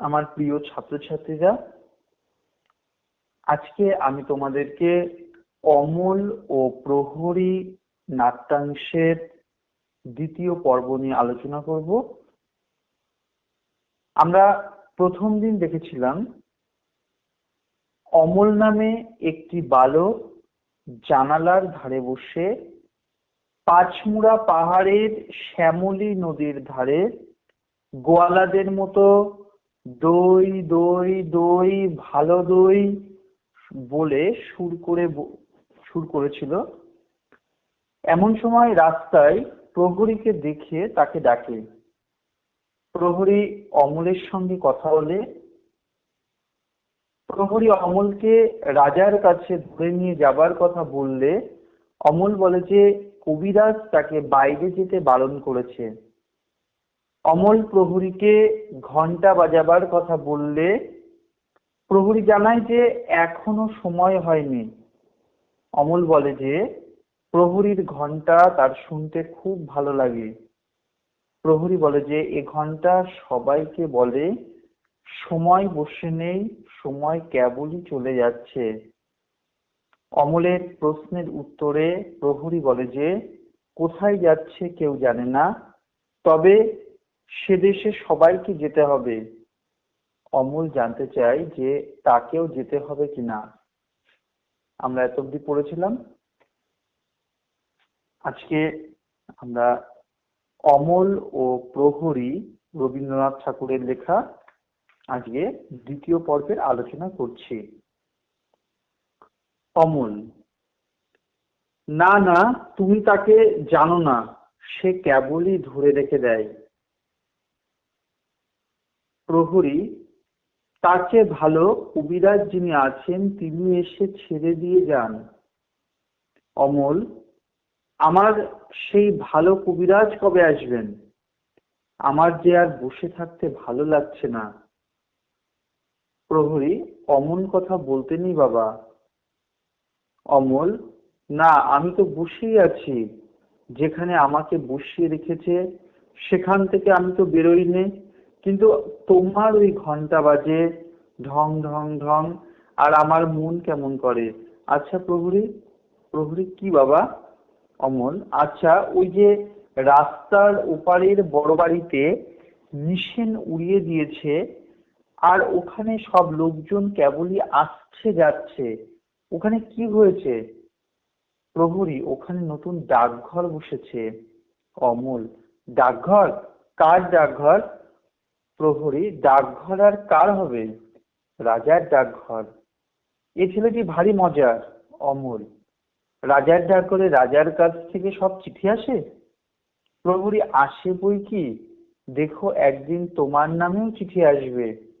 আমার প্রিয় ছাত্রছাত্রীরা, আজকে আমি তোমাদেরকে অমল ও প্রহরী নাট্যাংশের দ্বিতীয় পর্ব নিয়ে আলোচনা করব। আমরা প্রথম দিন দেখেছিলাম, অমল নামে একটি বালক জানালার ধারে বসে পাঁচমুড়া পাহাড়ের শ্যামলী নদীর ধারে গোয়ালাদের মতো দই দই দই, ভালো দই বলে সুর করে সুর করেছিল। এমন সময় রাস্তায় প্রহরীকে দেখে তাকে ডাকে। প্রহরী অমলের সঙ্গে কথা বলে, প্রহরী অমলকে রাজার কাছে ধরে নিয়ে যাবার কথা বললে, অমল বলে যে কবিরাজ তাকে বাইরে যেতে বারণ করেছে। অমল প্রহরীকে ঘণ্টা বাজাবার কথা বললে প্রহরী জানায় যে এখনও সময় হয়নি। অমল বলে যে, প্রহরীর ঘণ্টা তার শুনতে খুব ভালো লাগে। প্রহরী বলে যে, এ ঘণ্টা সবাইকে বলে, সময় বসে নেই, সময় কেবলই চলে যাচ্ছে। অমলের প্রশ্নের উত্তরে প্রহরী বলে যে, কোথায় যাচ্ছে কেউ জানে না, তবে সে দেশে সবাইকে যেতে হবে। অমল জানতে চাই যে তাকেও যেতে হবে কিনা। আমরা এত অব্দি পড়েছিলাম। আজকে আমরা অমল ও প্রহরী রবীন্দ্রনাথ ঠাকুরের লেখা আজকে দ্বিতীয় পর্বের আলোচনা করছি। অমল, না না, তুমি তাকে জানো না। সে কেবলই ধরে রেখে দেয়। প্রহরী, তার চেয়ে ভালো কবিরাজ যিনি আছেন, তিনি এসে ছেড়ে দিয়ে যান। অমল, আমার সেই ভালো কবিরাজ কবে আসবেন? আমার যে আর বসে থাকতে ভালো লাগছে না। প্রহরী, অমন কথা বলতে নেই বাবা। অমল, না, আমি তো বসেই আছি। যেখানে আমাকে বসিয়ে রেখেছে, সেখান থেকে আমি তো বেরোই বেরোইনি। কিন্তু তোমার ওই ঘণ্টা বাজে, ঢং ঢং ঢং, আর আমার মন কেমন করে? আচ্ছা প্রহরী প্রহরী কি বাবা? অমল আচ্ছা ওই যে রাস্তার ওপারের বড় বাড়িতে নিশেন উড়িয়ে দিয়েছে, আর ওখানে সব লোকজন কেবলই আসছে যাচ্ছে, ওখানে কি হয়েছে? প্রহরী, ওখানে নতুন ডাকঘর বসেছে। অমল, ডাকঘর? কার ডাকঘর? প্রহরী ডাকঘর আর কার হবে? রাজার ডাকঘর। এ ছেলেটি ভারী মজার, অমল। রাজার ডাকঘরে রাজার কাছ থেকে সব চিঠি আসে? প্রহরী আসে বই কি? দেখো একদিন তোমার নামেও চিঠি আসবে।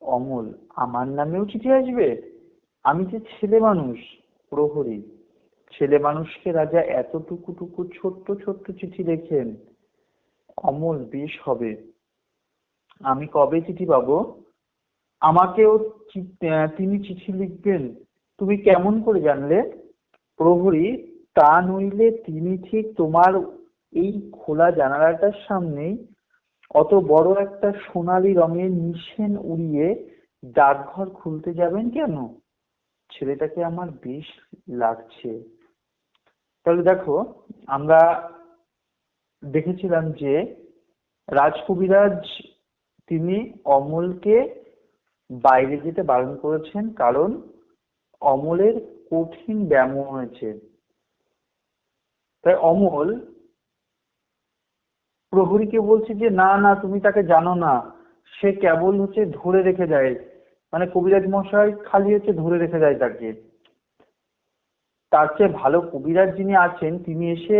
অমল, আমার নামেও চিঠি আসবে? আমি যে ছেলে মানুষ, প্রহরী। ছেলে মানুষকে রাজা এতটুকু টুকু ছোট্ট ছোট্ট চিঠি লেখেন। অমল বেশ হবে। আমি কবে চিঠি পাবো? আমাকেও তিনি চিঠি লিখবেন। তুমি কেমন করে জানলে? প্রহরী, তা নইলে তিনি ঠিক তোমার এই খোলা জানালাটার সামনেই অত বড় একটা সোনালি রঙের নিশেন উড়িয়ে ডাকঘর খুলতে যাবেন কেন? ছেলেটাকে আমার বেশ লাগছে। তাহলে দেখো, আমরা দেখেছিলাম যে রাজকবিরাজ তিনি অমলকে বাইরে যেতে বারণ করেছেন কারণ অমলের কঠিন ব্যায়াম হয়েছে। তাই অমল প্রহরীকে বলছে যে, না না, তুমি তাকে জানো না। সে কেবল হচ্ছে ধরে রেখে দেয় মানে কবিরাজ মশাই খালি হচ্ছে ধরে রেখে দেয় তাকে। তার চেয়ে ভালো কবিরাজ যিনি আছেন, তিনি এসে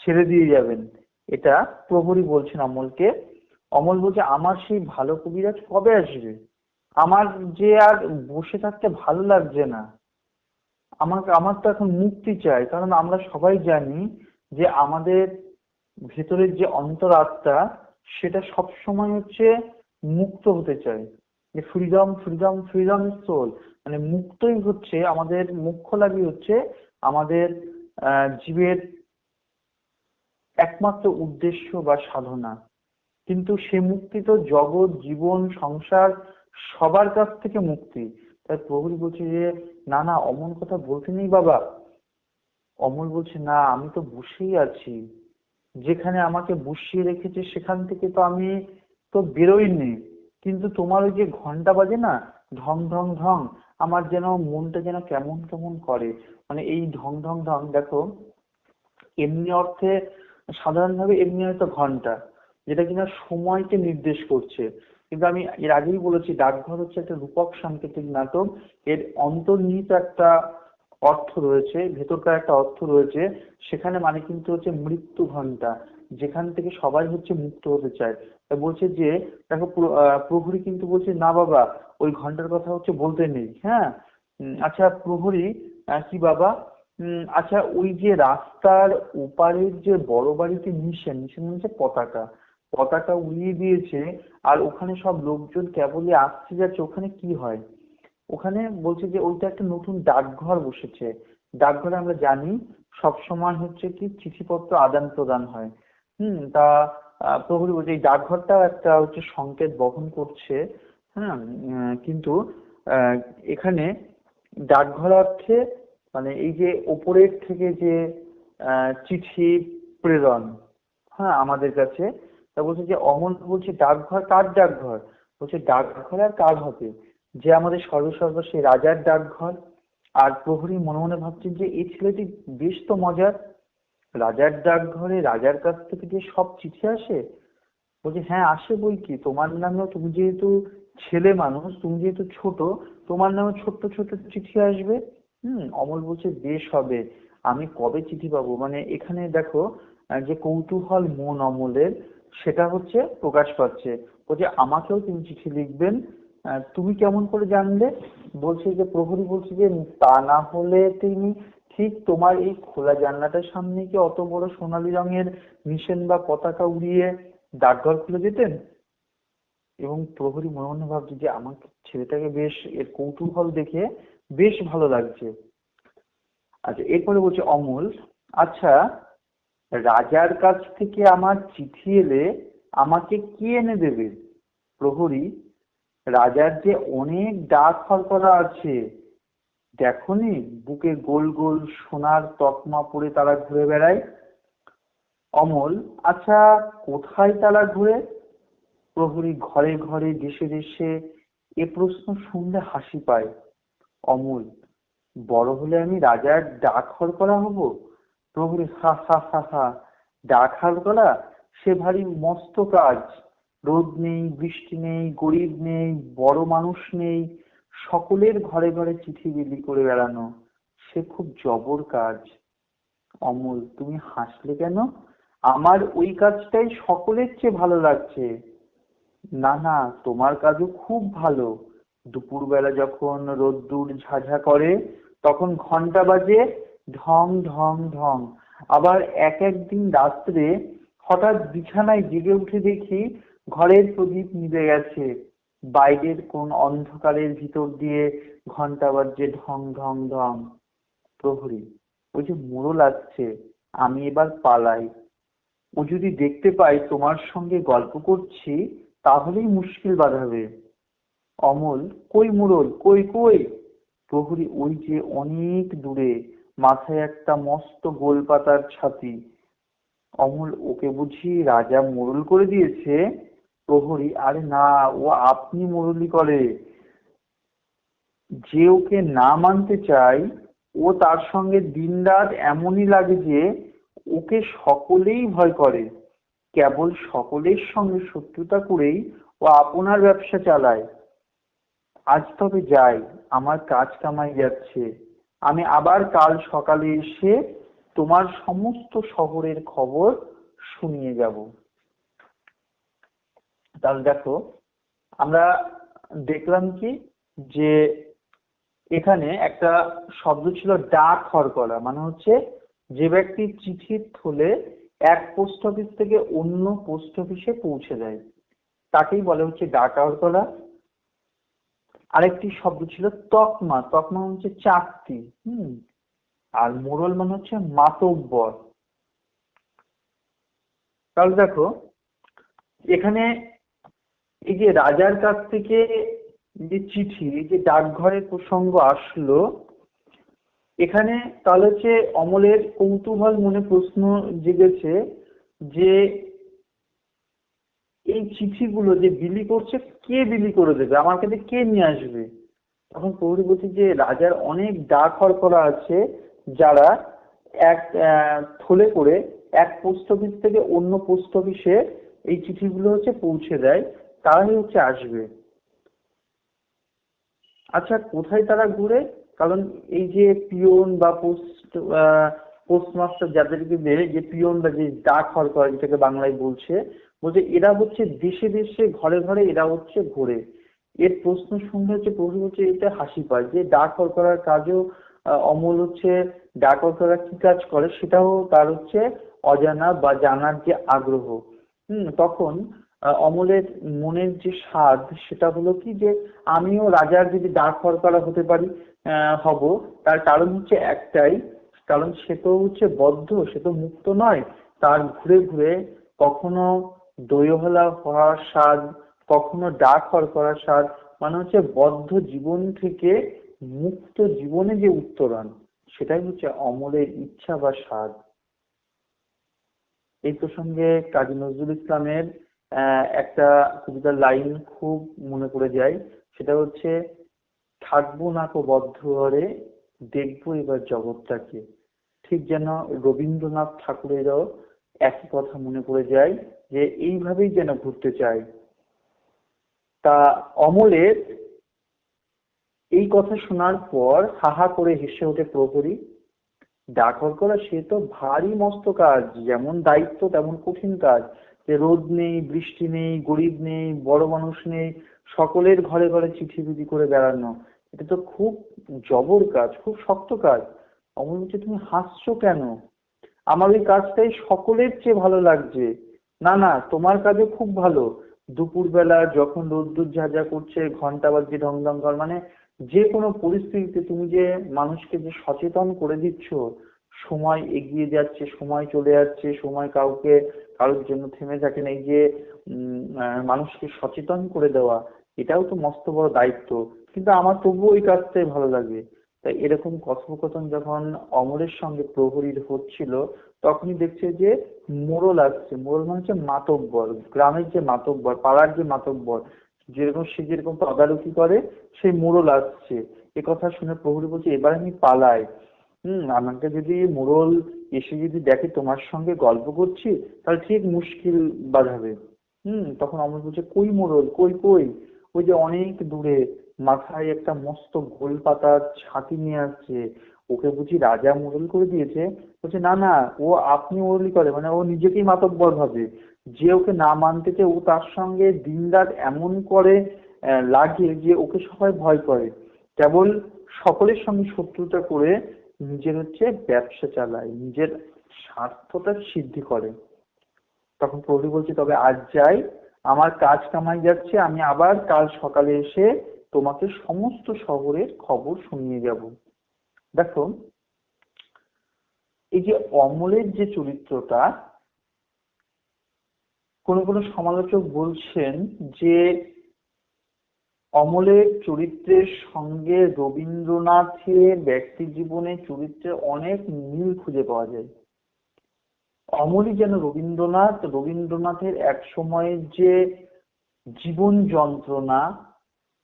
ছেড়ে দিয়ে যাবেন। এটা প্রহরী বলছেন অমলকে। অমল বলছে, আমার সেই ভালো কবিরাজ কবে আসবে? আমার যে আর বসে থাকতে ভালো লাগছে না। আমাকে, আমার তো এখন মুক্তি চাই। কারণ আমরা সবাই জানি যে আমাদের ভেতরের যে অন্তরাত্মা, সেটা সব সময় হচ্ছে মুক্ত হতে চায়। যে ফ্রিডম ফ্রিডম ফ্রিডম সোল মানে মুক্তই হচ্ছে, আমাদের মুখ্য লাগি হচ্ছে আমাদের জীবের একমাত্র উদ্দেশ্য বা সাধনা। কিন্তু সে মুক্তি তো জগৎ, জীবন, সংসার সবার কাছ থেকে মুক্তি। তাই প্রহরী বলছে যে, না না, অমন কথা বলতে নেই বাবা। অমল বলছে, না, আমি তো বসেই আছি। যেখানে আমাকে বসিয়ে রেখেছে সেখান থেকে তো আমি তো বেরোইনি। কিন্তু তোমার ওই যে ঘণ্টা বাজে না, ঢং ঢং ঢং, আমার যেন মনটা যেন কেমন কেমন করে। মানে এই ঢং ঢং ঢং, দেখো, এমনি অর্থে সাধারণভাবে এমনি হয়তো ঘণ্টা। যেটা কিনা সময়কে নির্দেশ করছে। কিন্তু আমি এর আগেই বলেছি, ডাকঘর হচ্ছে একটা রূপক সাংকেতিক নাটক। এর অন্তর্নিহিত একটা অর্থ রয়েছে, ভেতরকার একটা অর্থ রয়েছে। সেখানে মানে কিন্তু হচ্ছে মৃত্যু ঘণ্টা যেখান থেকে সবাই হচ্ছে মুক্ত হতে চায়। বলছে যে, দেখো প্রহরী কিন্তু বলছে, না বাবা, ওই ঘণ্টার কথা হচ্ছে বলতে নেই। হ্যাঁ? আচ্ছা প্রহরী কি বাবা? আচ্ছা ওই যে রাস্তার ওপারের যে বড় বাড়িতে মিশেন মিশেন মানে পতাকা। পতাকা উড়িয়ে দিয়েছে আর ওখানে সব লোকজন কেবলই আসছে যাচ্ছে, ওখানে কি হয়? ওখানে বলছে যে ওইটা একটা নতুন ডাকঘর বসেছে। ডাকঘরে আমরা জানি সব সময় হচ্ছে কি চিঠিপত্র আদান প্রদান হয়। হুম, তা প্রহরী বলছে এই ডাকঘরটাও একটা হচ্ছে সংকেত বহন করছে। হ্যাঁ কিন্তু এখানে ডাকঘর অর্থে মানে এই যে ওপরের থেকে যে চিঠি প্রেরণ হ্যাঁ আমাদের কাছে তা বলছে যে অমল বলছে, ডাকঘর কার ডাকঘর? বলছে, ডাকঘর আর কার হবে? যে আমাদের সর্বসর্ব সেই রাজার ডাকঘর। আর প্রহরী মনে মনে ভাবছেন যে এই ছেলেটি বেশ তো মজার। রাজার ডাকঘরে রাজার কাছ থেকে যে সব চিঠি আসে? বলছে হ্যাঁ আসে বই কি? তোমার নামেও তুমি যেহেতু ছেলে মানুষ, তুমি যেহেতু ছোট, তোমার নামে ছোট্ট ছোট্ট চিঠি আসবে? হুম, অমল বলছে, বেশ হবে। আমি কবে চিঠি পাবো? মানে এখানে দেখো যে কৌতূহল মন অমলের সেটা হচ্ছে প্রকাশ পাচ্ছে। বলছে আমাকেও তিনি চিঠি লিখবেন তুমি কেমন করে জানলে? বলছে যে, প্রহরী বলছে যে, তা না হলে তিনি ঠিক তোমার এই খোলা জানলাটার সামনে কি অত বড় সোনালী রঙের মিশন বা পতাকা উড়িয়ে ডাকঘর খুলে যেতেন এবং প্রহরী মনে মনে ভাবছে যে, আমার ছেলেটাকে বেশ, এর কৌতূহল দেখে বেশ ভালো লাগছে। আচ্ছা এরপরে বলছে অমল আচ্ছা রাজার কাছ থেকে আমার চিঠি এলে আমাকে কে এনে দেবে? প্রহরী, রাজার যে অনেক ডাক করা আছে, দেখনি বুকে গোল গোল সোনার তকমা পরে তারা ঘুরে বেড়ায়? অমল আচ্ছা কোথায় তারা ঘুরে? প্রহরী ঘরে ঘরে দেশে দেশে এ প্রশ্ন শুনলে হাসি পায়। অমল, বড় হলে আমি রাজার ডাক করা হব? প্রহরী হা হা হা হা। ডাক করা সে ভারী মস্ত কাজ। রোদ নেই, বৃষ্টি নেই, গরিব নেই, বড় মানুষ নেই, সকলের ঘরে ঘরে চিঠি বিলি করে বেড়ানো, সে খুব জবর কাজ। অমল, তুমি হাসলে কেন? আমার ওই কাজটাই সকলের চেয়ে ভালো লাগছে। না না, তোমার কাজও খুব ভালো। দুপুরবেলা যখন রোদ্দুর ঝাঝা করে, তখন ঘণ্টা বাজে ঢং ঢং ঢং। আবার এক একদিন রাত্রে হঠাৎ বিছানায় জেগে উঠে দেখি ঘরের প্রদীপ নিভে গেছে। বাইরের কোন অন্ধকারের ভিতর দিয়ে ঘণ্টা বাজছে ঢং ঢং ঢং। প্রহরী, ওই যে মোড়ল আসছে, আমি এবার পালাই। ও যদি দেখতে পাই তোমার সঙ্গে গল্প করছি, তাহলেই মুশকিল বাঁধাবে। অমল, কই মুরল কই কই? প্রহরী, ওই যে অনেক দূরে মাথায় একটা মস্ত গোল পাতার ছাতি। অমল ওকে বুঝি রাজা মোড়ল করে দিয়েছে? প্রহরী, আরে না, ও আপনি মুরলি করে। যে ওকে না মানতে চাই ও তার সঙ্গে দিনরাত এমনই লাগে যে, ওকে সকলেই ভয় করে। কেবল সকলের সঙ্গে শত্রুতা করেই ও আপনার ব্যবসা চালায়। আজ তবে যাই, আমার কাজ কামাই যাচ্ছে। আমি আবার কাল সকালে এসে তোমার সমস্ত শহরের খবর শুনিয়ে যাব। তাহলে দেখো, আমরা দেখলাম কি যে এখানে একটা শব্দ ছিল ডাক করা মানে হচ্ছে যে ব্যক্তি চিঠির থলে এক পোস্ট অফিস থেকে অন্য পোস্ট অফিসে পৌঁছে দেয় তাকেই বলে হচ্ছে ডাক করা আরেকটি শব্দ ছিল তকমা। তকমা হচ্ছে চাকতি, হুম? আর মোড়ল মানে হচ্ছে মাতব্বর। তাহলে দেখো, এখানে এই যে রাজার কাছ থেকে যে চিঠি যে ডাকঘরের প্রসঙ্গ আসলো, এখানে তাহলে হচ্ছে অমলের কৌতূহল মনে প্রশ্ন জেগেছে যে এই চিঠিগুলো যে বিলি করছে, কে বিলি করে দেবে? আমার কাছে কে নিয়ে আসবে? তখন প্রহরী বলছে যে, রাজার অনেক ডাক করা আছে যারা এক থলে করে এক পোস্ট অফিস থেকে অন্য পোস্ট অফিসে এই চিঠিগুলো হচ্ছে পৌঁছে দেয়। তারাই হচ্ছে আসবে। আচ্ছা কোথায় তারা ঘুরে? কারণ এই যে পিয়ন বা পোস্ট পোস্টমাস্টার যাদেরকে যে পিয়ন বা যে ডাক হর করে যেটাকে বাংলায় বলছে বলছে, এরা হচ্ছে দেশে দেশে, ঘরে ঘরে এরা হচ্ছে ঘোরে। এর প্রশ্ন শুনলে হচ্ছে প্রশ্ন হচ্ছে এটা হাসি পায় যে, ডাক করার কাজও অমল হচ্ছে ডাক হর করা কি কাজ করে সেটাও তার হচ্ছে অজানা বা জানার যে আগ্রহ। হম, তখন অমলের মনের যে স্বাদ সেটা হলো কি যে, আমিও রাজার যদি ডাক করা হতে পারি হব। তার কারণ হচ্ছে একটাই, কারণ সে তো হচ্ছে বদ্ধ, সে তো মুক্ত নয়। তার ঘুরে ঘুরে কখনো দইহলা হওয়ার স্বাদ, কখনো ডাক করার স্বাদ মানে হচ্ছে বদ্ধ জীবন থেকে মুক্ত জীবনে যে উত্তরণ, সেটাই হচ্ছে অমলের ইচ্ছা বা স্বাদ। এই প্রসঙ্গে কাজী নজরুল ইসলামের একটা কবিতার লাইন খুব মনে পড়ে যায়। সেটা হচ্ছে, থাকব না কো বদ্ধ ঘরে দেখব এবার জগৎটাকে। ঠিক যেন রবীন্দ্রনাথ ঠাকুরেরও একই কথা মনে পড়ে যায় যে এইভাবেই যেন ঘুরতে চাই তা অমলের এই কথা শোনার পর হাহা করে হেসে ওঠে প্রহরী ডাকর করা সে তো ভারী মস্ত কাজ, যেমন দায়িত্ব তেমন কঠিন কাজ। যে রোদ নেই, বৃষ্টি নেই, গরিব নেই, বড় মানুষ নেই, সকলের ঘরে ঘরে চিঠি বিধি করে বেড়ানো। এটা তো খুব জবর কাজ, খুব শক্ত কাজ। অমল বলছে, তুমি হাসছো কেন? আমার ওই কাজটাই সকলের চেয়ে ভালো লাগছে। না না, তোমার কাজে খুব ভালো। দুপুরবেলা যখন রোদ্দুর ঝাঁঝা করছে ঘণ্টা বাজছে ঢং ঢং কর মানে যে কোনো পরিস্থিতিতে তুমি যে মানুষকে যে সচেতন করে দিচ্ছ, সময় এগিয়ে যাচ্ছে, সময় চলে যাচ্ছে সময় কাউকে, কারোর জন্য থেমে থাকে না, এই যে মানুষকে সচেতন করে দেওয়া, এটাও তো মস্ত বড় দায়িত্ব। কিন্তু আমার তবুও ওই কাজটাই ভালো লাগে। তাই এরকম কথোপকথন যখন অমরের সঙ্গে প্রহরীর হচ্ছিল, তখনই দেখছে যে মোড়ল আসছে। মোড়ল মানে হচ্ছে মাতব্বর, গ্রামের যে মাতব্বর, পাড়ার যে মাতব্বর, যেরকম সে যেরকম তদারকি করে, সেই মোড়ল আসছে। এ কথা শুনে প্রহরী বলছে, এবার আমি পালাই। হম, আমাকে যদি মোড়ল এসে যদি দেখে তোমার সঙ্গে গল্প করছি, তাহলে ঠিক মুশকিল বাঁধাবে। হম, তখন অমর বলছে, কই মোড়ল? কই কই? ওই যে অনেক দূরে। মাথায় একটা মস্ত গোল পাতার ছাতি নিয়ে আসছে। ওকে বুঝি রাজা মোড়ল করে দিয়েছে। বলছে, না না, ও আপনি মোড়লি করে মানে ও নিজেকেই মাতব্বর ভাবে। যে ওকে না মানতে চায় ও তার সঙ্গে দিনরাত এমন করে লাগে যে ওকে সবাই ভয় করে। কেবল সকলের সঙ্গে শত্রুতা করে নিজের হচ্ছে ব্যবসা চালায়, নিজের স্বার্থটা সিদ্ধি করে। তখন প্রহরী বলছে, তবে আজ যাই, আমার কাজ কামাই যাচ্ছে, আমি আবার কাল সকালে এসে তোমাকে সমস্ত শহরের খবর শুনিয়ে যাব। দেখো, এই যে অমলের যে চরিত্রটা, কোন কোন সমালোচক বলছেন যে অমলের চরিত্রের সঙ্গে রবীন্দ্রনাথের ব্যক্তি জীবনে চরিত্রে অনেক মিল খুঁজে পাওয়া যায়। অমলই যেন রবীন্দ্রনাথ, রবীন্দ্রনাথের এক সময়ের যে জীবন যন্ত্রণা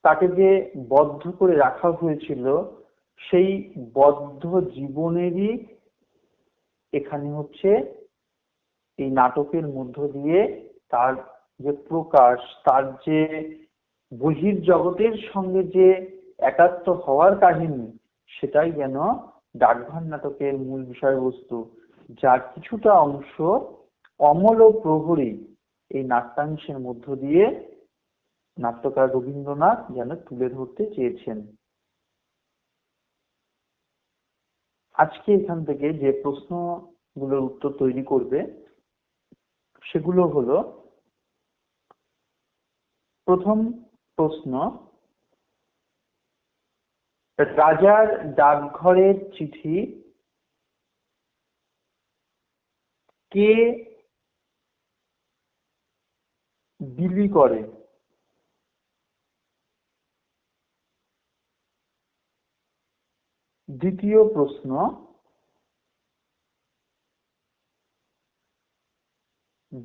তাকে যে বদ্ধ করে রাখা হয়েছিল, সেই বদ্ধ জীবনেরই এখানে হচ্ছে এই নাটকের মধ্য দিয়ে তার যে প্রকাশ, তার যে বহির জগতের সঙ্গে যে একাত্ম হওয়ার কাহিনী, সেটাই যেন ডাকঘর নাটকের মূল বিষয়বস্তু, যার কিছুটা অংশ অমল ও প্রহরী এই নাট্যাংশের মধ্য দিয়ে নাট্যকার রবীন্দ্রনাথ যেন তুলে ধরতে চেয়েছেন। আজকে এখান থেকে যে প্রশ্নগুলোর উত্তর তৈরি করবে, সেগুলো হলো, প্রথম প্রশ্ন, রাজার ডাকঘরের চিঠি কে বিলি করে? দ্বিতীয় প্রশ্ন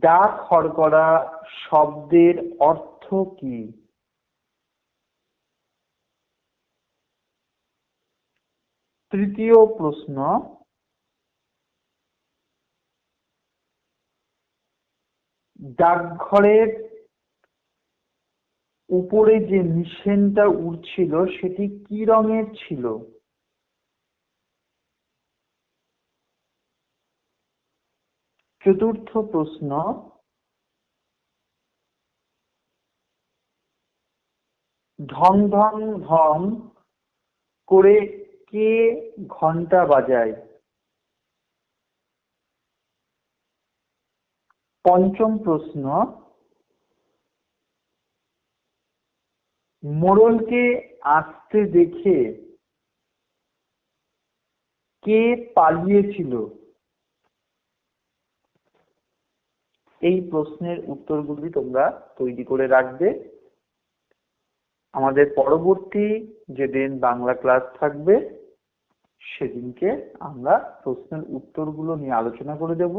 ডাক হরকরা শব্দের অর্থ কি? তৃতীয় প্রশ্ন, ডাকঘরের উপরে যে মিশেনটা উড়ছিল, সেটি কি রঙের ছিল? চতুর্থ প্রশ্ন, ঢং ঢং ঢং করে কে ঘণ্টা বাজায়? পঞ্চম প্রশ্ন, মোড়লকে আসতে দেখে কে পালিয়েছিল? এই প্রশ্নের উত্তরগুলি তোমরা তৈরি করে রাখবে। আমাদের পরবর্তী যেদিন বাংলা ক্লাস থাকবে, সেদিনকে আমরা প্রশ্নের উত্তরগুলো নিয়ে আলোচনা করে দেব।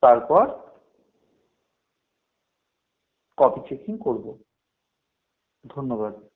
তারপর কপি চেকিং করব। ধন্যবাদ।